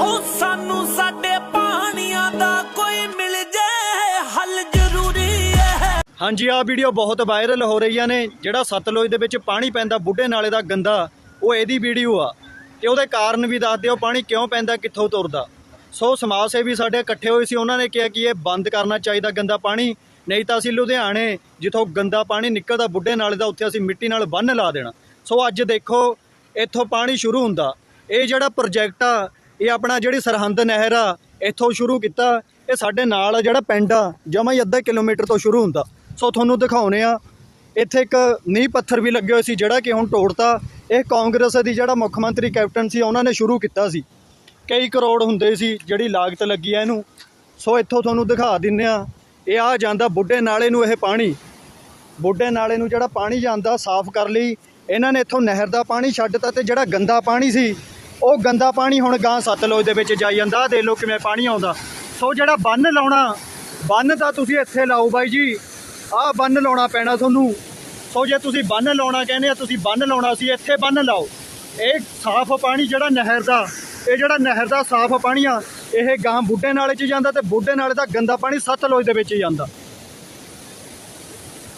ਉਹ ਸਾਨੂੰ ਸਾਡੇ ਪਾਣੀਆਂ ਦਾ ਕੋਈ ਮਿਲ ਜੇ, ਹੱਲ ਜ਼ਰੂਰੀ ਹੈ। ਹਾਂਜੀ ਆ ਵੀਡੀਓ ਬਹੁਤ ਵਾਇਰਲ ਹੋ ਰਹੀਆਂ ਨੇ। ਜਿਹੜਾ ਸਤਲੁਜ ਦੇ ਵਿੱਚ ਪਾਣੀ ਪੈਂਦਾ, ਬੁੱਢੇ ਨਾਲੇ ਦਾ ਗੰਦਾ, ਉਹ ਇਹਦੀ ਵੀਡੀਓ ਆ। ਤੇ ਉਹਦੇ ਕਾਰਨ ਵੀ ਦੱਸ ਦਿਓ, ਪਾਣੀ ਕਿਉਂ ਪੈਂਦਾ, ਕਿੱਥੋਂ ਤੁਰਦਾ। ਸੋ ਸਮਾਜ ਸੇਵੀ ਸਾਡੇ ਇਕੱਠੇ ਹੋਏ ਸੀ, ਉਹਨਾਂ ਨੇ ਕਿਹਾ ਕਿ ਇਹ ਬੰਦ ਕਰਨਾ ਚਾਹੀਦਾ, ਗੰਦਾ ਪਾਣੀ। ਨਹੀਂ ਤਾਂ ਅਸੀਂ ਲੁਧਿਆਣੇ, ਜਿੱਥੋਂ ਗੰਦਾ ਪਾਣੀ ਨਿਕਲਦਾ, ਬੁੱਢੇ ਨਾਲੇ ਦਾ, ਉੱਥੇ ਅਸੀਂ ਮਿੱਟੀ ਨਾਲ ਬੰਨ ਲਾ ਦੇਣਾ। ਸੋ ਅੱਜ ਦੇਖੋ, ਇੱਥੋਂ ਪਾਣੀ ਸ਼ੁਰੂ ਹੁੰਦਾ। ਇਹ ਜਿਹੜਾ ਪ੍ਰੋਜੈਕਟ ਆ ਇਹ ਆਪਣਾ ਜਿਹੜੀ ਸਰਹੰਦ ਨਹਿਰ ਆ, ਇੱਥੋਂ ਸ਼ੁਰੂ ਕੀਤਾ। ਇਹ ਸਾਡੇ ਨਾਲ ਆ ਜਿਹੜਾ ਪਿੰਡ ਆ, ਜਮਾ ਹੀ ਅੱਧਾ ਕਿਲੋਮੀਟਰ ਤੋਂ ਸ਼ੁਰੂ ਹੁੰਦਾ। ਸੋ ਤੁਹਾਨੂੰ ਦਿਖਾਉਨੇ ਆ, ਇੱਥੇ ਇੱਕ ਨੀਂਹ ਪੱਥਰ ਵੀ ਲੱਗੇ ਹੋਏ ਸੀ, ਜਿਹੜਾ ਕਿ ਹੁਣ ਤੋੜਤਾ। ਇਹ ਕਾਂਗਰਸ ਦੀ ਜਿਹੜਾ ਮੁੱਖ ਮੰਤਰੀ ਕੈਪਟਨ ਸੀ, ਉਹਨਾਂ ਨੇ ਸ਼ੁਰੂ ਕੀਤਾ ਸੀ। ਕਈ ਕਰੋੜ ਹੁੰਦੇ ਸੀ, ਜਿਹੜੀ ਲਾਗਤ ਲੱਗੀ ਆ ਇਹਨੂੰ। ਸੋ ਇੱਥੋਂ ਤੁਹਾਨੂੰ ਦਿਖਾ ਦਿੰਨੇ ਆ, ਇਹ ਆ ਜਾਂਦਾ ਬੁੱਢੇ ਨਾਲੇ ਨੂੰ ਇਹ ਪਾਣੀ। ਬੁੱਢੇ ਨਾਲੇ ਨੂੰ ਜਿਹੜਾ ਪਾਣੀ ਜਾਂਦਾ, ਸਾਫ਼ ਕਰ ਲਈ। ਇਹਨਾਂ ਨੇ ਇੱਥੋਂ ਨਹਿਰ ਦਾ ਪਾਣੀ ਛੱਡਤਾ ਤੇ ਜਿਹੜਾ ਗੰਦਾ ਪਾਣੀ ਸੀ ਉਹ ਗੰਦਾ ਪਾਣੀ ਹੁਣ ਗਾਂ ਸਤਲੁਜ ਦੇ ਵਿੱਚ ਜਾਈ ਜਾਂਦਾ ਆਹ ਦੇਖ ਲਓ ਕਿਵੇਂ ਪਾਣੀ ਆਉਂਦਾ। ਸੋ ਜਿਹੜਾ ਬੰਨ ਲਾਉਣਾ, ਬੰਨ ਤਾਂ ਤੁਸੀਂ ਇੱਥੇ ਲਾਓ ਬਾਈ ਜੀ। ਆਹ ਬੰਨ ਲਾਉਣਾ ਪੈਣਾ ਤੁਹਾਨੂੰ। ਸੋ ਜੇ ਤੁਸੀਂ ਬੰਨ ਲਾਉਣਾ ਕਹਿੰਦੇ ਆ, ਤੁਸੀਂ ਬੰਨ ਲਾਉਣਾ ਸੀ, ਇੱਥੇ ਬੰਨ ਲਾਓ। ਇਹ ਸਾਫ਼ ਪਾਣੀ ਜਿਹੜਾ ਨਹਿਰ ਦਾ, ਇਹ ਜਿਹੜਾ ਨਹਿਰ ਦਾ ਸਾਫ਼ ਪਾਣੀ ਆ, ਇਹ ਗਾਂ ਬੁੱਢੇ ਨਾਲੇ 'ਚ ਜਾਂਦਾ ਤੇ ਬੁੱਢੇ ਨਾਲੇ ਦਾ ਗੰਦਾ ਪਾਣੀ ਸਤਲੁਜ ਦੇ ਵਿੱਚ ਹੀ ਜਾਂਦਾ।